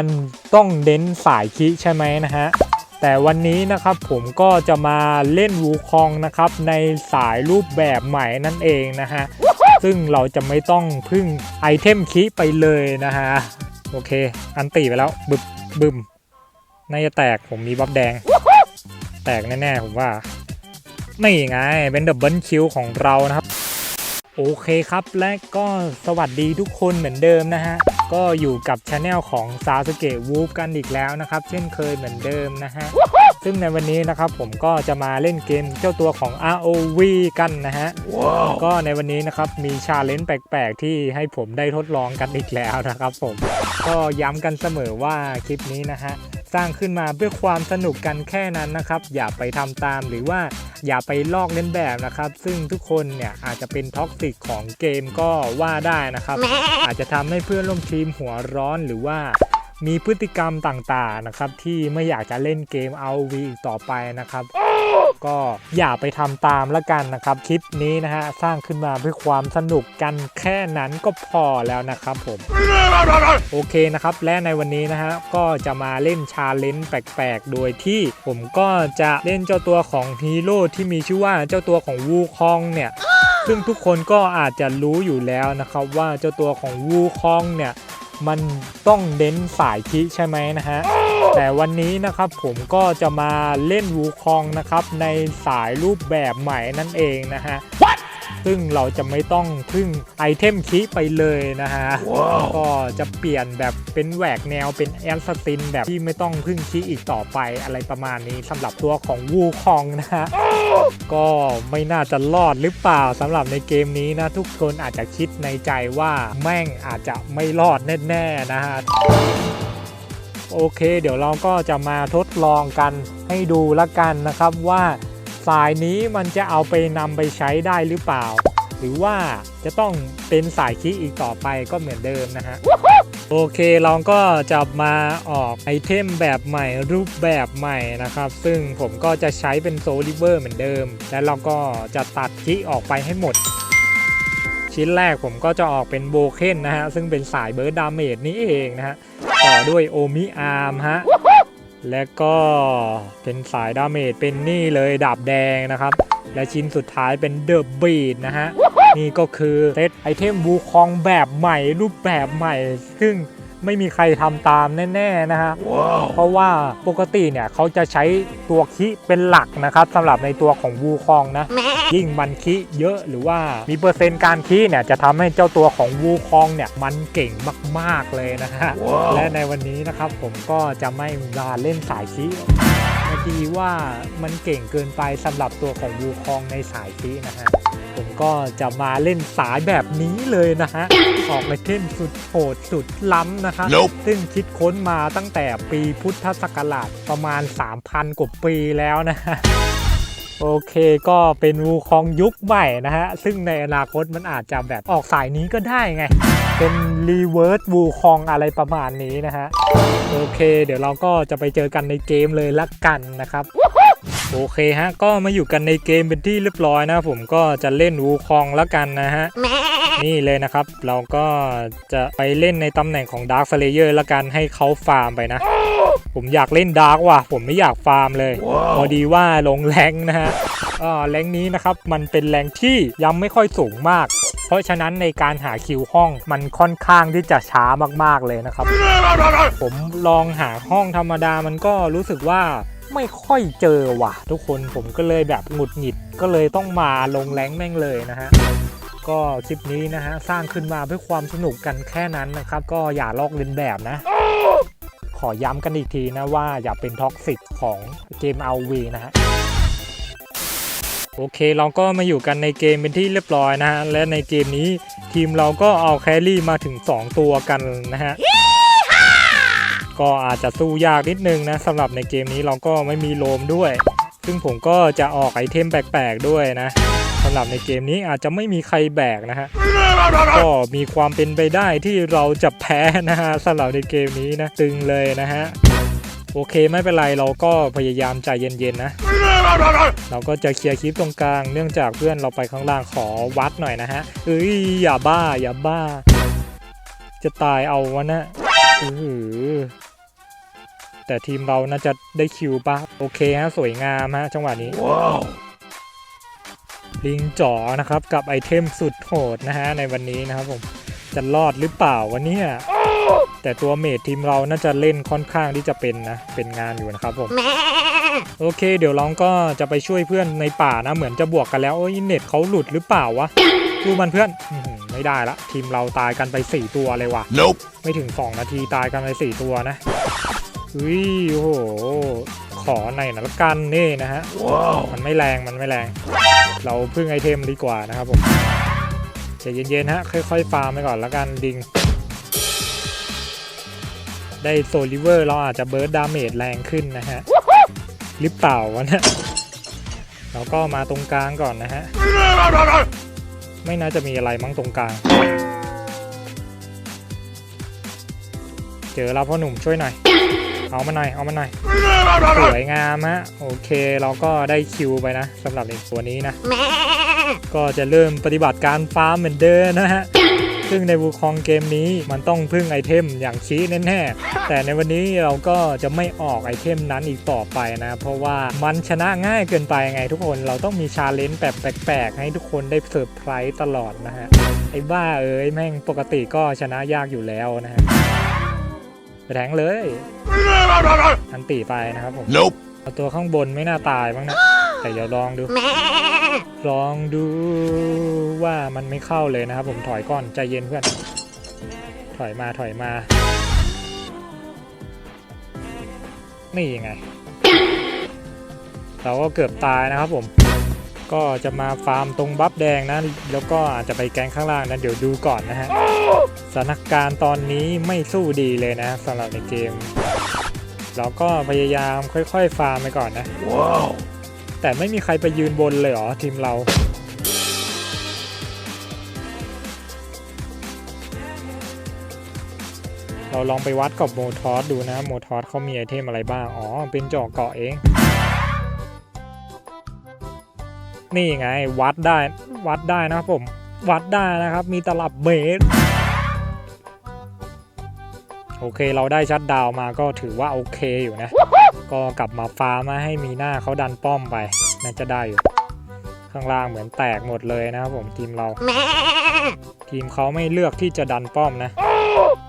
มันต้องเน้นสายคิใช่ไหมนะฮะ แต่วันนี้นะครับผมก็จะมาเล่นวูคองนะครับในสายรูปแบบใหม่นั่นเองนะฮะ ซึ่งเราจะไม่ต้องพึ่งไอเทมคิไปเลยนะฮะ โอเค อันตีไปแล้ว บึบบึมน่าจะแตกผมมีบัฟแดง แตกแน่ๆผมว่า นี่ไงเป็นดับเบิลคิวของเรานะครับ โอเคครับและก็สวัสดีทุกคนเหมือนเดิมนะฮะ ก็อยู่กับช anel ของซาสเกะวูฟกันอีกแล้วนะครับ เช่นเคยเหมือนเดิมนะฮะ ซึ่งในวันนี้นะครับผมก็จะมาเล่นเกมเจ้าตัวของ ROV กันนะฮะก็ในวันนี้นะครับมีชาเลนจ์แปลกๆ ที่ให้ผมได้ทดลองกันอีกแล้วนะครับผม ก็ย้ำกันเสมอว่าคลิปนี้นะฮะ สร้างขึ้นมาเพื่อความสนุกกันแค่นั้นนะครับ อย่าไปทำตามหรือว่า อย่าไปลอกเล่นแบบนะครับ ซึ่งทุกคนเนี่ยอาจจะเป็นท็อกซิกของเกมก็ว่าได้นะครับ อาจจะทำให้เพื่อนร่วมทีมหัวร้อนหรือว่ามีพฤติกรรมต่างๆนะครับ ที่ไม่อยากจะเล่นเกม ROV อีกต่อไปนะครับก็อย่าไปทำตามละกันนะครับ คลิปนี้นะฮะสร้างขึ้นมาเพื่อความสนุกกันแค่นั้นก็พอแล้วนะครับผม โอเคนะครับ และในวันนี้นะฮะก็จะมาเล่นชาเลนจ์แปลกๆ โดยที่ผมก็จะเล่นเจ้าตัวของฮีโร่ที่มีชื่อว่าเจ้าตัวของวูคองเนี่ยซึ่งทุกคนก็อาจจะรู้อยู่แล้วนะครับว่าเจ้าตัวของวูคองเนี่ย มันต้องเน้นสายคิใช่ไหมนะฮะ แต่วันนี้นะครับผมก็จะมาเล่นวูคองนะครับในสายรูปแบบใหม่นั่นเองนะฮะ ซึ่งเราจะไม่ต้องพึ่งไอเทมคีไปเลยนะฮะก็จะเปลี่ยนแบบเป็นแหวกแนวเป็นแอสตินแบบที่ไม่ต้องพึ่งคีอีกต่อไปอะไรประมาณนี้สำหรับตัวของวูคองนะฮะก็ไม่น่าจะรอดหรือเปล่าสำหรับในเกมนี้นะทุกคนอาจจะคิดในใจว่าแม่งอาจจะไม่รอดแน่ๆนะฮะโอเค เดี๋ยวเราก็จะมาทดลองกันให้ดูละกันนะครับว่า สายนี้มันจะเอาไปนำไปใช้ได้หรือเปล่า หรือว่าจะต้องเป็นสายคีอีกต่อไปก็เหมือนเดิมนะฮะ โอเคเราก็จะมาออกไอเทมแบบใหม่รูปแบบใหม่นะครับ ซึ่งผมก็จะใช้เป็นโซลิเวอร์เหมือนเดิม และเราก็จะตัดคีออกไปให้หมดชิ้นแรกผมก็จะออกเป็นโบเคนนะฮะ ซึ่งเป็นสายเบิร์ดดาเมจนี่เองนะฮะ ต่อด้วยโอมิอาร์มฮะ และก็เป็นสายดาเมจเป็นนี่เลยดาบแดงนะครับ และชิ้นสุดท้ายเป็นเดอะบีดนะฮะ นี่ก็คือเซตไอเทมบูคองแบบใหม่รูปแบบใหม่ ซึ่ง ไม่มีใครทำตามแน่ๆนะฮะเพราะว่าปกติเนี่ยเขาจะใช้ตัวคิเป็นหลักนะครับสำหรับในตัวของวูคองนะ ยิ่งมันคิเยอะหรือว่ามีเปอร์เซ็นต์การคิเนี่ยจะทำให้เจ้าตัวของวูคองเนี่ยมันเก่งมากๆเลยนะฮะและในวันนี้นะครับผมก็จะไม่มาเล่นสายคิพอดีว่ามันเก่งเกินไปสำหรับตัวของวูคองในสายคินะฮะ ผมก็จะมาเล่นสายแบบนี้เลยนะฮะ ออกไอเทมสุดโหดสุดล้ำนะคะ Nope ซึ่งคิดค้นมาตั้งแต่ปีพุทธศักราชประมาณ 3,000 กว่าปีแล้วนะฮะโอเคก็เป็นวูคองยุคใหม่นะฮะ ซึ่งในอนาคตมันอาจจะแบบออกสายนี้ก็ได้ไง เป็นรีเวิร์สวูคองอะไรประมาณนี้นะฮะ โอเค เดี๋ยวเราก็จะไปเจอกันในเกมเลยละกันนะครับ โอเคฮะ ก็มาอยู่กันในเกมเป็นที่เรียบร้อยนะผมก็จะเล่นวูคองแล้วกันนะฮะ นี่เลยนะครับ เราก็จะไปเล่นในตำแหน่งของ Dark Slayer ละกันให้เขาฟาร์มไปนะ ผมอยากเล่นดาร์กว่ะ ผมไม่อยากฟาร์มเลย พอดีว่าลงแรงค์นะฮะอ่าแรงค์นี้นะครับ มันเป็นแรงค์ที่ยังไม่ค่อยสูงมาก เพราะฉะนั้นในการหาคิวห้องมันค่อนข้างที่จะช้ามากๆเลยนะครับ ผมลองหาห้องธรรมดามันก็รู้สึกว่า ไม่ค่อยเจอว่ะ ทุกคนผมก็เลยแบบหงุดหงิดก็เลยต้องมาลงแรงแม่งเลยนะฮะก็คลิปนี้นะฮะสร้างขึ้นมาเพื่อความสนุกกันแค่นั้นนะครับ ก็อย่าลอกเลียนแบบนะ ขอย้ำกันอีกทีนะว่าอย่าเป็นท็อกซิกของเกม RV นะฮะโอเคเราก็มาอยู่กันในเกมเป็นที่เรียบร้อยนะฮะและในเกมนี้ทีมเราก็เอาแครี่มาถึง 2 ตัวกันนะฮะ ก็อาจจะสู้ยากนิดนึงนะสำหรับในเกมนี้เราก็ไม่มีโลมด้วย ซึ่งผมก็จะออกไอเทมแปลกๆด้วยนะสำหรับในเกมนี้อาจจะไม่มีใครแบกนะฮะก็มีความเป็นไปได้ที่เราจะแพ้นะฮะสำหรับในเกมนี้นะตึงเลยนะฮะโอเคไม่เป็นไรเราก็พยายามใจเย็นๆนะ เราก็จะเคลียร์คลิปตรงกลางเนื่องจากเพื่อนเราไปข้างล่างขอวัดหน่อยนะฮะเอ้ยอย่าบ้าอย่าบ้า จะตายเอาวะนะอืออ แต่ทีมเราน่าจะได้คิวปะโอเคฮะสวยงามฮะจังหวะนี้ลิงจ๋อนะครับกับไอเทมสุดโหดนะฮะในวันนี้นะครับผมจะรอดหรือเปล่าวันนี้แต่ตัวเมดทีมเราน่าจะเล่นค่อนข้างที่จะเป็นนะเป็นงานอยู่นะครับผมโอเค เดี๋ยวเราก็จะไปช่วยเพื่อนในป่านะเหมือนจะบวกกันแล้วโอ้ยเน็ตเขาหลุดหรือเปล่าวะดูมันเพื่อนอื้อหือไม่ได้ละ ทีมเราตายกันไป 4 ตัวเลยว่ะ Nope. ไม่ถึง 2 นาทีตายกันไป 4 ตัวนะ อุ้ยโอ้โห ขอหน่อยนะละกันนี่นะฮะ Wow. มันไม่แรงมันไม่แรง เราพึ่งไอเทมดีกว่านะครับผมใจเย็นๆฮะ ค่อยๆฟาร์มไปก่อนแล้วกันดิง ได้โซลิเวอร์เราอาจจะเบิร์ดดาเมจแรงขึ้นนะฮะหรือเปล่าวะเนะเราก็มาตรงกลางก่อนนะฮะ ไม่น่าจะมีอะไรมั้งตรงกลาง เจอแล้วพ่อหนุ่มช่วยหน่อย เอามาหน่อย เอามาหน่อย สวยงามฮะ โอเค เราก็ได้คิวไปนะสำหรับไอ้ตัวนี้นะ ก็จะเริ่มปฏิบัติการฟาร์มเหมือนเดิมนะฮะซึ่งในวูคองเกมนี้มันต้องพึ่งไอเทมอย่างชี้แน่ๆ แต่ในวันนี้เราก็จะไม่ออกไอเทมนั้นอีกต่อไปนะ เพราะว่ามันชนะง่ายเกินไปไงทุกคน เราต้องมีชาเลนจ์แบบแปลกๆ ให้ทุกคนได้เซอร์ไพรส์ตลอดนะฮะ ไอ้บ้าเอ้ยแม่งปกติก็ชนะยากอยู่แล้วนะฮะ ไปแทงเลย อันตีไปนะครับผม Nope. เอาตัวข้างบนไม่น่าตายบ้างนะ แต่เดี๋ยวลองดู ลองดูว่ามันไม่เข้าเลยนะครับผมถอยก่อนใจเย็นเพื่อน ถอยมาถอยมา นี่ยังไง เราก็เกือบตายนะครับผม ก็จะมาฟาร์มตรงบัฟแดงนะ แล้วก็อาจจะไปแกงข้างล่างนะเดี๋ยวดูก่อนนะฮะสถานการณ์ตอนนี้ไม่สู้ดีเลยนะสำหรับในเกม เราก็พยายามค่อยๆ ฟาร์มไปก่อนนะ Wow. แต่ไม่มีใครไปยืนบนเลยเหรอทีมเราเราลองไปวัดกับโมทอสดูนะ โมทอสเขามีไอเทมอะไรบ้าง อ๋อ เป็นเจาะเกาะเอง นี่ไง วัดได้วัดได้นะครับผม วัดได้นะครับ มีตลับเมตร โอเคเราได้ชัดดาวมาก็ถือว่าโอเคอยู่นะ ก็กลับมาฟาร์มาให้มีหน้าเขาดันป้อมไปน่าจะได้อยู่ ข้างล่างเหมือนแตกหมดเลยนะครับผมทีมเรา ทีมเขาไม่เลือกที่จะดันป้อมนะ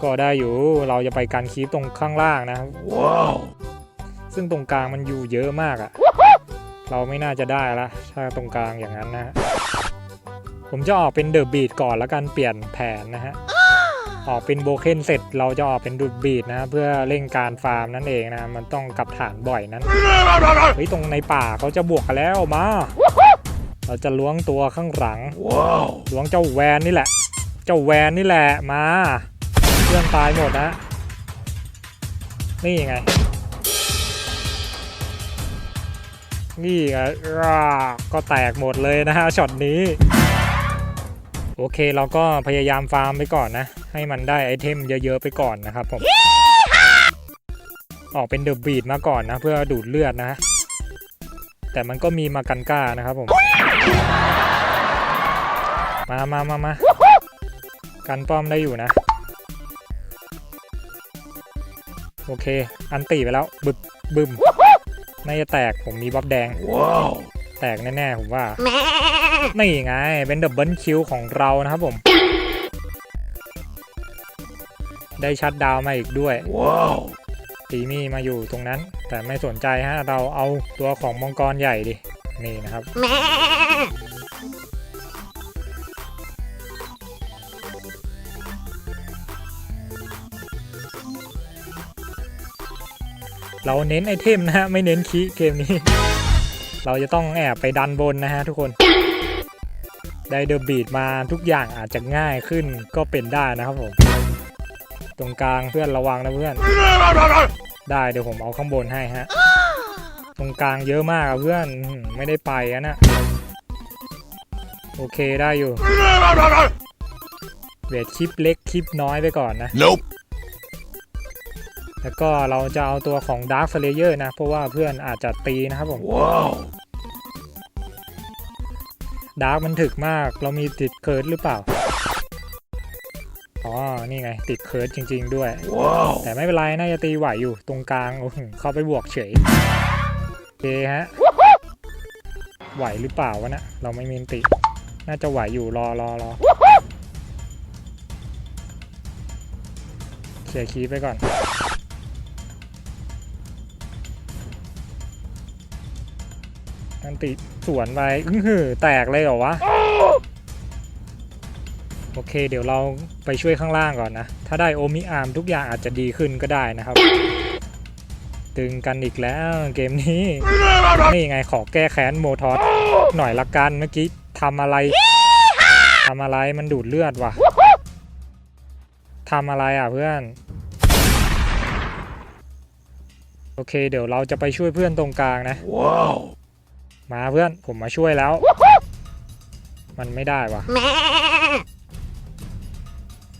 ก็ได้อยู่เราจะไปกันคีปตรงข้างล่างนะซึ่งตรงกลางมันอยู่เยอะมากอะ เราไม่น่าจะได้ละถ้าตรงกลางอย่างนั้นนะฮะผมจะออกเป็นเดอะบีดก่อนแล้วกันเปลี่ยนแผนนะฮะออกเป็นโบเคนเสร็จเราจะออกเป็นดูดบีดนะเพื่อเร่งการฟาร์มนั่นเองนะ มันต้องกลับฐานบ่อยนั้นเฮ้ยตรงในป่าเขาจะบวกกันแล้วมา เราจะล้วงตัวข้างหลังล้วงเจ้าแวนนี่แหละ เจ้าแวนนี่แหละมาเพื่อนตายหมดนะ นี่ไง นี่ไงร่าก็แตกหมดเลยนะฮะช็อตนี้ โอเคเราก็พยายามฟาร์มไปก่อนนะ ให้มันได้ไอเทมเยอะๆไปก่อนนะครับผมออกเป็นเดอะบีดมาก่อนนะ เพื่อดูดเลือดนะ แต่มันก็มีมากันก้านะครับผม มามามามากันป้อมได้อยู่นะ โอเค อันตีไปแล้วบึบบึม น่าจะแตกผมมีบัฟแดง Wow. แตกแน่ๆผมว่า นี่ไง เป็นดับเบิลคิวของเรานะครับผม ได้ชัดดาวน์มาอีกด้วย Wow. ตีมี่มาอยู่ตรงนั้น แต่ไม่สนใจฮะ เราเอาตัวของมังกรใหญ่ดิ นี่นะครับ เราเน้นไอเทมนะฮะ ไม่เน้นคีย์เกมนี้ เราจะต้องแอบไปดันบนนะฮะทุกคน ได้เดอะบีดมาทุกอย่างอาจจะง่ายขึ้นก็เป็นได้นะครับผม ตรงกลางเพื่อนระวังนะเพื่อน ได้เดี๋ยวผมเอาข้างบนให้ฮะ ตรงกลางเยอะมากอะเพื่อนไม่ได้ไปอะนะโอเคได้อยู่เวทคลิปเล็กคลิปน้อยไปก่อนนะ Nope. แล้วก็เราจะเอาตัวของ Dark Slayer นะ เพราะว่าเพื่อนอาจจะตีนะครับผม Wow. ดาร์กมันถึกมาก เรามีติดเคิร์ดหรือเปล่า อ๋อ นี่ไง ติดเคิร์ดจริง ๆ ด้วยแต่ไม่เป็นไร น่าจะตีไหวอยู่ตรงกลาง โอ้โหเข้าไปบวกเฉยโอเคฮะ ไหวหรือเปล่าวะนะ เราไม่มีอันติ น่าจะไหวอยู่ รอรอรอเคลียร์คีย์ไปก่อน อันติสวนไปอื้อหือแตกเลยเหรอวะ โอเค เดี๋ยวเราไปช่วยข้างล่างก่อนนะ ถ้าได้โอมิอาร์มทุกอย่างอาจจะดีขึ้นก็ได้นะครับ ตึงกันอีกแล้วเกมนี้ นี่ไงขอแก้แค้นโมทอสหน่อยละกันเมื่อกี้ทำอะไรทำอะไรมันดูดเลือดว่ะทำอะไรอะเพื่อน โอเค เดี๋ยวเราจะไปช่วยเพื่อนตรงกลางนะ มาเพื่อนผมมาช่วยแล้ว มันไม่ได้ว่ะ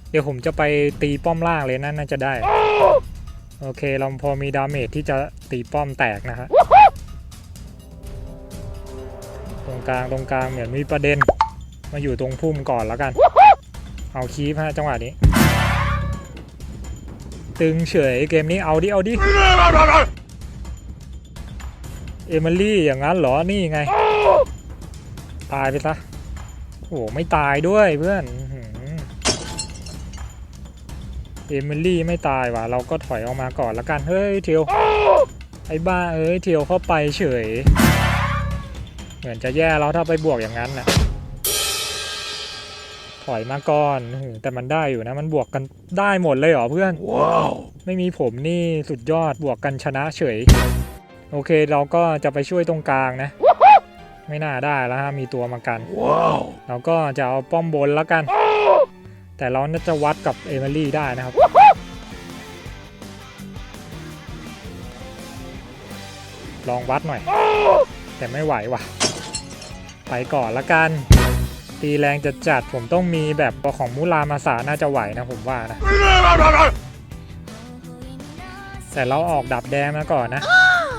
เดี๋ยวผมจะไปตีป้อมล่างเลยนะน่าจะได้ โอเคเราพอมีดาเมจที่จะตีป้อมแตกนะฮะตรงกลางตรงกลางเหมือนมีประเด็น มาอยู่ตรงพุ่มก่อนแล้วกัน เอาคีฟฮะจังหวะนี้ ตึงเฉยเกมนี้เอาดิเอาดิ เอมิลี่อย่างนั้นเหรอ นี่ไง ตายไปซะ โอ้โหไม่ตายด้วยเพื่อนอื้อหือเอมิลี่ไม่ตายว่ะ เราก็ถอยออกมาก่อนละกัน เฮ้ยเทียว ไอ้บ้าเอ้ยเทียวเข้าไปเฉย เหมือนจะแย่แล้วถ้าไปบวกอย่างนั้นน่ะถอยมาก่อนอื้อหือแต่มันได้อยู่นะ มันบวกกันได้หมดเลยเหรอเพื่อนไม่มีผมนี่สุดยอดบวกกันชนะเฉย โอเคเราก็จะไปช่วยตรงกลางนะ ไม่น่าได้แล้วฮะมีตัวมากันเราก็จะเอาป้อมบนแล้วกัน แต่เราน่าจะวัดกับเอมิลี่ได้นะครับลองวัดหน่อย แต่ไม่ไหวว่ะ ไปก่อนละกัน ตีแรงจะจัดผมต้องมีแบบของมุรามาสาน่าจะไหวนะผมว่านะ แต่เราออกดับแดงมาก่อนนะ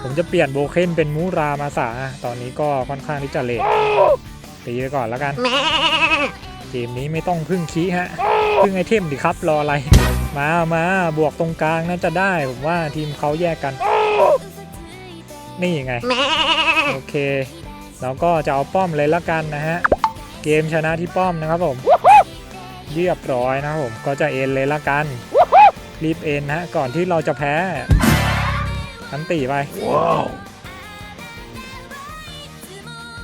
ผมจะเปลี่ยนโบเคนเป็นมูรามาสาตอนนี้ก็ค่อนข้างที่จะเลทตีไปก่อนแล้วกัน เกมนี้ไม่ต้องพึ่งคีฮะ พึ่งไอเทมดิครับรออะไร มามาบวกตรงกลางน่าจะได้ ผมว่าทีมเขาแยกกัน นี่ไง โอเคเราก็จะเอาป้อมเลยละกันนะฮะ เกมชนะที่ป้อมนะครับผม เรียบร้อยนะครับผม ก็จะเอ็นเลยละกัน รีบเอ็นฮะ ก่อนที่เราจะแพ้ อันตีไป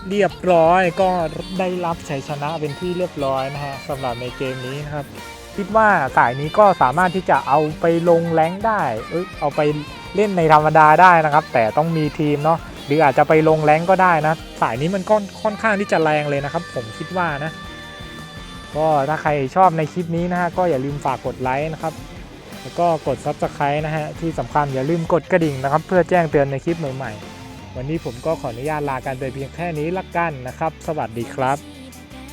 เรียบร้อยก็ได้รับชัยชนะเป็นที่เรียบร้อยนะฮะสำหรับในเกมนี้นะครับ คิดว่าสายนี้ก็สามารถที่จะเอาไปลงแรงค์ได้ เอยเอาไปเล่นในธรรมดาได้นะครับ แต่ต้องมีทีมเนาะหรืออาจจะไปลงแรงค์ก็ได้นะ สายนี้มันก็ค่อนข้างที่จะแรงเลยนะครับ ผมคิดว่านะ ก็ถ้าใครชอบในคลิปนี้นะฮะก็อย่าลืมฝากกดไลค์นะครับ แล้วก็กด Subscribe นะฮะ ที่สำคัญอย่าลืมกดกระดิ่งนะครับ เพื่อแจ้งเตือนในคลิปใหม่ๆ วันนี้ผมก็ขออนุญาตลากันไปเพียงแค่นี้ละกันนะครับ สวัสดีครับ